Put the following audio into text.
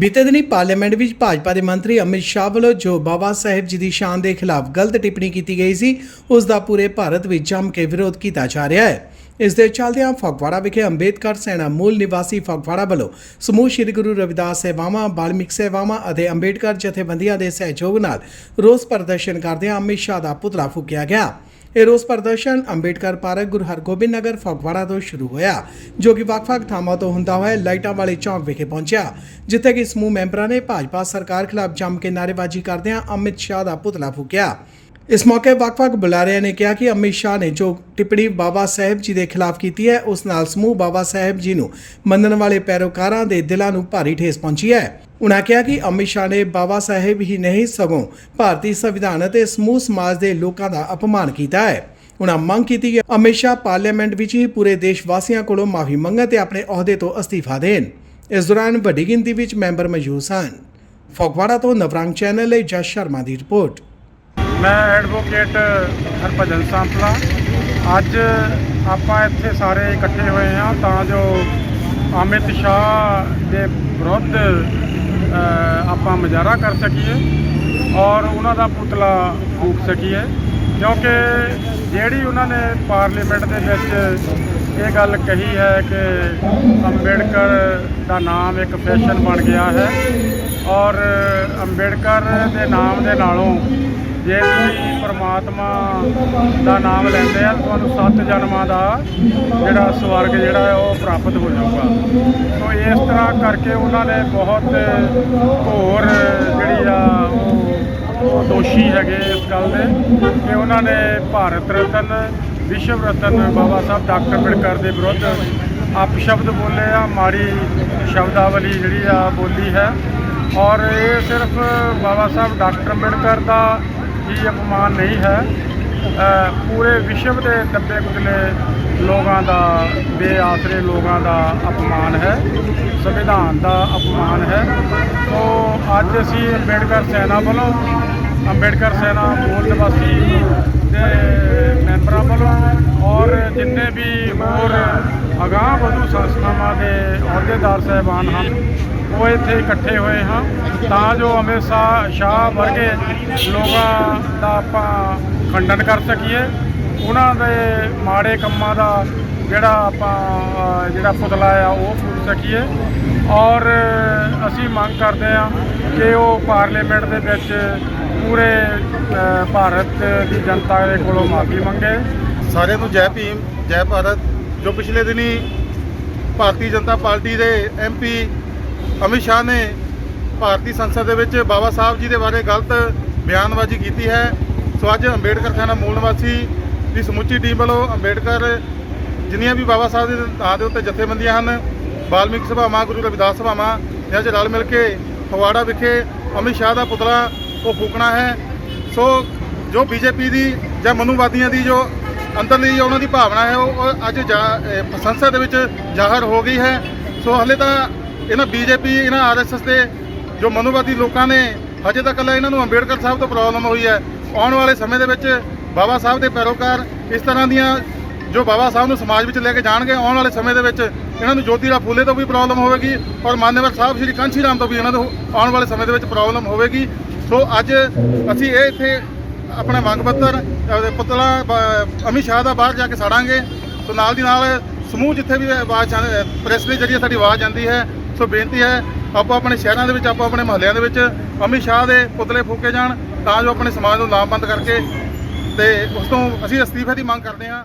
ਬੀਤੇ ਦਿਨੀ ਪਾਰਲੀਮੈਂਟ ਵਿੱਚ ਭਾਜਪਾ ਦੇ ਮੰਤਰੀ ਅਮਿਤ ਸ਼ਾਹ ਵੱਲੋਂ ਜੋ ਬਾਬਾ ਸਾਹਿਬ ਜੀ ਦੀ ਸ਼ਾਨ ਦੇ ਖਿਲਾਫ ਗਲਤ ਟਿੱਪਣੀ ਕੀਤੀ ਗਈ ਸੀ, ਉਸ ਦਾ ਪੂਰੇ ਭਾਰਤ ਵਿੱਚ ਜੰਮ ਕੇ ਵਿਰੋਧ ਕੀਤਾ ਜਾ ਰਿਹਾ ਹੈ। ਇਸ ਦੇ ਚਲਦਿਆਂ ਫਗਵਾੜਾ ਵਿਖੇ ਅੰਬੇਦਕਰ ਸੈਨਾ ਮੂਲ ਨਿਵਾਸੀ ਫਗਵਾੜਾ ਵੱਲੋਂ ਸਮੂਹ ਸ੍ਰੀ ਗੁਰੂ ਰਵਿਦਾਸ ਸੇਵਾਵਾਂ, ਬਾਲਮਿਕ ਸੇਵਾਵਾਂ ਅਤੇ ਅੰਬੇਦਕਰ ਜਥੇਬੰਦੀਆਂ ਦੇ ਸਹਿਯੋਗ ਨਾਲ ਰੋਸ ਪ੍ਰਦਰਸ਼ਨ ਕਰਦਿਆਂ ਅਮਿਤ ਸ਼ਾਹ ਦਾ ਪੁਤਲਾ ਫੂਕਿਆ ਗਿਆ। ਇਹ ਰੋਸ ਪ੍ਰਦਰਸ਼ਨ ਅੰਬੇਡਕਰ ਪਾਰਕ ਗੁਰੂ ਹਰਗੋਬਿੰਦ ਨਗਰ ਫਗਵਾੜਾ ਤੋਂ ਸ਼ੁਰੂ ਹੋਇਆ, ਜੋ ਕਿ ਵੱਖ-ਵੱਖ ਥਾਵਾਂ ਤੋਂ ਹੁੰਦਾ ਹੋਇਆ ਲਾਈਟਾਂ ਵਾਲੇ ਚੌਂਕ ਵਿਖੇ ਪਹੁੰਚਿਆ, ਜਿੱਥੇ ਕਿ ਸਮੂਹ ਮੈਂਬਰਾਂ ਨੇ ਭਾਜਪਾ ਸਰਕਾਰ ਖਿਲਾਫ ਜੰਮ ਕੇ ਨਾਅਰੇਬਾਜ਼ੀ ਕਰਦਿਆਂ ਅਮਿਤ ਸ਼ਾਹ ਦਾ ਪੁਤਲਾ ਫੂਕਿਆ। ਇਸ ਮੌਕੇ ਵੱਖ-ਵੱਖ ਬੁਲਾਰਿਆਂ ਨੇ ਕਿਹਾ ਕਿ ਅਮਿਤ ਸ਼ਾਹ ਨੇ ਜੋ ਟਿੱਪਣੀ ਬਾਬਾ ਸਾਹਿਬ ਜੀ ਦੇ ਖਿਲਾਫ ਕੀਤੀ ਹੈ, ਉਸ ਨਾਲ ਸਮੂਹ ਬਾਬਾ ਸਾਹਿਬ ਜੀ ਨੂੰ ਮੰਨਣ ਵਾਲੇ ਪੈਰੋਕਾਰਾਂ ਦੇ ਦਿਲਾਂ ਨੂੰ ਭਾਰੀ ਠੇਸ ਪਹੁੰਚੀ ਹੈ। ਉਨ੍ਹਾਂ ਕਿਹਾ ਕਿ ਅਮਿਤ ਸ਼ਾਹ ਨੇ ਬਾਬਾ ਸਾਹਿਬ ਹੀ ਨਹੀਂ, ਸਗੋਂ ਭਾਰਤੀ ਸੰਵਿਧਾਨ ਅਤੇ ਸਮੂਹ ਸਮਾਜ ਦੇ ਲੋਕਾਂ ਦਾ ਅਪਮਾਨ ਕੀਤਾ ਹੈ। ਉਨ੍ਹਾਂ ਮੰਗ ਕੀਤੀ ਕਿ ਅਮਿਤ ਸ਼ਾਹ ਪਾਰਲੀਮੈਂਟ ਵਿੱਚ ਹੀ ਪੂਰੇ ਦੇਸ਼ ਵਾਸੀਆਂ ਕੋਲੋਂ ਮਾਫੀ ਮੰਗਣ ਤੇ ਆਪਣੇ ਅਹੁਦੇ ਤੋਂ ਅਸਤੀਫਾ ਦੇਣ। ਇਸ ਦੌਰਾਨ ਵੱਡੀ ਗਿਣਤੀ ਵਿੱਚ ਮੈਂਬਰ ਮੌਜੂਦ ਸਨ। ਫਗਵਾੜਾ ਤੋਂ ਨਵਰੰਗ ਚੈਨਲ ਲਈ ਜਸ ਸ਼ਰਮਾ ਦੀ ਰਿਪੋਰਟ। ਮੈਂ ਐਡਵੋਕੇਟ ਹਰਭਜਨ ਸਾਂਪਲਾ ਅੱਜ ਆਪਾਂ ਇੱਥੇ ਸਾਰੇ ਇਕੱਠੇ ਹੋਏ ਹਾਂ ਤਾਂ ਜੋ ਅਮਿਤ ਸ਼ਾਹ ਦੇ ਵਿਰੁੱਧ ਆਪਾਂ ਮੁਜ਼ਾਹਰਾ ਕਰ ਸਕੀਏ ਔਰ ਉਹਨਾਂ ਦਾ ਪੁਤਲਾ ਫੂਕ ਸਕੀਏ। ਕਿਉਂਕਿ ਜਿਹੜੀ ਉਹਨਾਂ ਨੇ ਪਾਰਲੀਮੈਂਟ ਦੇ ਵਿੱਚ ਇਹ ਗੱਲ ਕਹੀ ਹੈ ਕਿ ਅੰਬੇਡਕਰ ਦਾ ਨਾਮ ਇੱਕ ਫੈਸ਼ਨ ਬਣ ਗਿਆ ਹੈ ਔਰ ਅੰਬੇਡਕਰ ਦੇ ਨਾਮ ਦੇ ਨਾਲੋਂ ਜੇ ਤੁਸੀਂ ਪ੍ਰਮਾਤਮਾ ਦਾ ਨਾਮ ਲੈਂਦੇ ਆ, ਤੁਹਾਨੂੰ ਸੱਤ ਜਨਮਾਂ ਦਾ ਜਿਹੜਾ ਸਵਰਗ ਜਿਹੜਾ ਉਹ ਪ੍ਰਾਪਤ ਹੋ ਜਾਊਗਾ। ਸੋ ਇਸ ਤਰ੍ਹਾਂ ਕਰਕੇ ਉਹਨਾਂ ਨੇ ਬਹੁਤ ਘੋਰ ਜਿਹੜੀ ਆ, ਉਹ ਦੋਸ਼ੀ ਹੈਗੇ ਇਸ ਗੱਲ ਦੇ, ਕਿ ਉਹਨਾਂ ਨੇ ਭਾਰਤ ਰਤਨ, ਵਿਸ਼ਵ ਰਤਨ ਬਾਬਾ ਸਾਹਿਬ ਡਾਕਟਰ ਅੰਬੇਡਕਰ ਦੇ ਵਿਰੁੱਧ ਅਪਸ਼ਬਦ ਬੋਲੇ ਆ, ਮਾੜੀ ਸ਼ਬਦਾਵਲੀ ਜਿਹੜੀ ਆ ਬੋਲੀ ਹੈ। ਔਰ ਇਹ ਸਿਰਫ ਬਾਬਾ ਸਾਹਿਬ ਡਾਕਟਰ ਅੰਬੇਡਕਰ ਦਾ ਹੀ ਅਪਮਾਨ ਨਹੀਂ ਹੈ। ਪੂਰੇ ਵਿਸ਼ਵ ਦੇ ਦੱਬੇ ਕੁਚਲੇ ਲੋਕਾਂ ਦਾ, ਬੇਆਸਰੇ ਲੋਕਾਂ ਦਾ ਅਪਮਾਨ ਹੈ। ਸੰਵਿਧਾਨ ਦਾ ਅਪਮਾਨ ਹੈ। ਸੋ ਅੱਜ ਅਸੀਂ ਅੰਬੇਡਕਰ ਸੈਨਾ ਵੱਲੋਂ, ਅੰਬੇਡਕਰ ਸੈਨਾ ਮੂਲ ਨਿਵਾਸੀ ਦੇ ਮੈਂਬਰਾਂ ਵੱਲੋਂ ਔਰ ਜਿੰਨੇ ਵੀ ਹੋਰ ਅਗਾਂਹ ਵਧੂ ਸੰਸਥਾਵਾਂ ਦੇ ਅਹੁਦੇਦਾਰ ਸਾਹਿਬਾਨ ਹਨ ਉਹ ਇੱਥੇ ਇਕੱਠੇ ਹੋਏ ਹਾਂ। ਤਾਂ ਜੋ ਅਮਿਤ ਸ਼ਾਹ ਸ਼ਾਹ ਵਰਗੇ ਲੋਕਾਂ ਦਾ ਆਪਾਂ ਖੰਡਨ ਕਰ ਸਕੀਏ। ਉਹਨਾਂ ਦੇ ਮਾੜੇ ਕੰਮਾਂ ਦਾ ਜਿਹੜਾ ਆਪਾਂ ਜਿਹੜਾ ਪੁਤਲਾ ਆ, ਉਹ ਫੂਕ ਸਕੀਏ। ਔਰ ਅਸੀਂ ਮੰਗ ਕਰਦੇ ਹਾਂ ਕਿ ਉਹ ਪਾਰਲੀਮੈਂਟ ਦੇ ਵਿੱਚ ਪੂਰੇ ਭਾਰਤ ਦੀ ਜਨਤਾ ਦੇ ਕੋਲੋਂ ਮਾਫੀ ਮੰਗੇ। ਸਾਰਿਆਂ ਨੂੰ ਜੈ ਭੀਮ, ਜੈ ਭਾਰਤ। ਜੋ ਪਿਛਲੇ ਦਿਨੀ ਭਾਰਤੀ ਜਨਤਾ ਪਾਰਟੀ ਦੇ ਐਮਪੀ ਅਮਿਤ ਸ਼ਾਹ ਨੇ ਭਾਰਤੀ ਸੰਸਦ ਦੇ ਵਿੱਚ ਬਾਬਾ ਸਾਹਿਬ ਜੀ ਦੇ ਬਾਰੇ ਗਲਤ ਬਿਆਨਬਾਜ਼ੀ ਕੀਤੀ ਹੈ। ਸੋ ਅੱਜ ਅੰਬੇਡਕਰ ਖਾਨਾ ਮੂਲ ਨਿਵਾਸੀ ਦੀ ਸਮੁੱਚੀ ਟੀਮ ਵੱਲੋਂ ਅੰਬੇਡਕਰ ਜਿੰਨੀਆਂ ਵੀ ਬਾਬਾ ਸਾਹਿਬ ਦੇ ਨਾਂ ਦੇ ਉੱਤੇ ਜਥੇਬੰਦੀਆਂ ਹਨ, ਬਾਲਮਿਕ ਸਭਾਵਾਂ ਗੁਰੂ ਰਵਿਦਾਸ ਸਭਾਵਾਂ ਜਾਂ 'ਚ ਰਲ ਮਿਲ ਕੇ ਫਗਵਾੜਾ ਵਿਖੇ ਅਮਿਤ ਸ਼ਾਹ ਦਾ ਪੁਤਲਾ ਉਹ ਫੂਕਣਾ ਹੈ। ਸੋ ਜੋ ਬੀਜੇਪੀ ਦੀ ਜਾਂ ਮਨੂਵਾਦੀਆਂ ਦੀ ਜੋ ਅੰਦਰਲੀ ਉਹਨਾਂ ਦੀ ਭਾਵਨਾ ਹੈ, ਉਹ ਅੱਜ ਜਾ- ਸੰਸਦ ਦੇ ਵਿੱਚ ਜ਼ਾਹਰ ਹੋ ਗਈ ਹੈ। ਸੋ ਹਲੇ ਤਾਂ ਇਹਨਾਂ ਬੀਜੇਪੀ, ਇਹਨਾਂ ਆਰਐਸਐਸ ਦੇ ਜੋ ਮਨੂਵਾਦੀ ਲੋਕਾਂ ਨੇ ਹਜੇ ਤੱਕ ਲੈ ਇਹਨਾਂ ਨੂੰ ਅੰਬੇਡਕਰ ਸਾਹਿਬ ਤੋਂ ਪ੍ਰੋਬਲਮ ਹੋਈ ਹੈ। ਆਉਣ ਵਾਲੇ ਸਮੇਂ ਦੇ ਵਿੱਚ ਬਾਬਾ ਸਾਹਿਬ ਦੇ ਪੈਰੋਕਾਰ ਇਸ ਤਰ੍ਹਾਂ ਦੀਆਂ ਜੋ ਬਾਬਾ ਸਾਹਿਬ ਨੂੰ ਸਮਾਜ ਵਿੱਚ ਲੈ ਕੇ ਜਾਣਗੇ, ਆਉਣ ਵਾਲੇ ਸਮੇਂ ਦੇ ਵਿੱਚ ਇਹਨਾਂ ਨੂੰ ਜੋਤੀ ਰਾਮ ਫੂਲੇ ਤੋਂ ਵੀ ਪ੍ਰੋਬਲਮ ਹੋਵੇਗੀ ਔਰ ਮਾਨਵਰ ਸਾਹਿਬ ਸ਼੍ਰੀ ਕਾਂਸ਼ੀ ਰਾਮ ਤੋਂ ਵੀ ਇਹਨਾਂ ਨੂੰ ਆਉਣ ਵਾਲੇ ਸਮੇਂ ਦੇ ਵਿੱਚ ਪ੍ਰੋਬਲਮ ਹੋਵੇਗੀ। ਸੋ ਅੱਜ ਅਸੀਂ ਇਹ ਇੱਥੇ ਆਪਣੇ ਮੰਗ ਪੱਤਰ ਪੁਤਲਾ, ਬ- ਅਮਿਤ ਸ਼ਾਹ ਦਾ ਬਾਹਰ ਜਾ ਕੇ ਸਾੜਾਂਗੇ। ਸੋ ਨਾਲ ਦੀ ਨਾਲ ਸਮੂਹ ਜਿੱਥੇ ਵੀ ਆਵਾਜ਼ ਪ੍ਰੈਸ ਦੇ ਜਰੀਏ ਸਾਡੀ ਆਵਾਜ਼ ਜਾਂਦੀ ਹੈ ਸੋ ਬੇਨਤੀ ਹੈ, ਆਪੋ ਆਪਣੇ ਸ਼ਹਿਰਾਂ ਦੇ ਵਿੱਚ, ਆਪੋ ਆਪਣੇ ਮਹੱਲਿਆਂ ਦੇ ਵਿੱਚ ਅਮਿਤ ਸ਼ਾਹ ਦੇ ਪੁਤਲੇ ਫੂਕੇ ਜਾਣ, ਤਾਂ ਜੋ ਆਪਣੇ ਸਮਾਜ ਨੂੰ ਲਾਮਬੰਦ ਕਰਕੇ ਤੇ ਉਸ ਤੋਂ ਅਸੀਂ ਅਸਤੀਫੇ ਦੀ ਮੰਗ ਕਰਦੇ ਹਾਂ।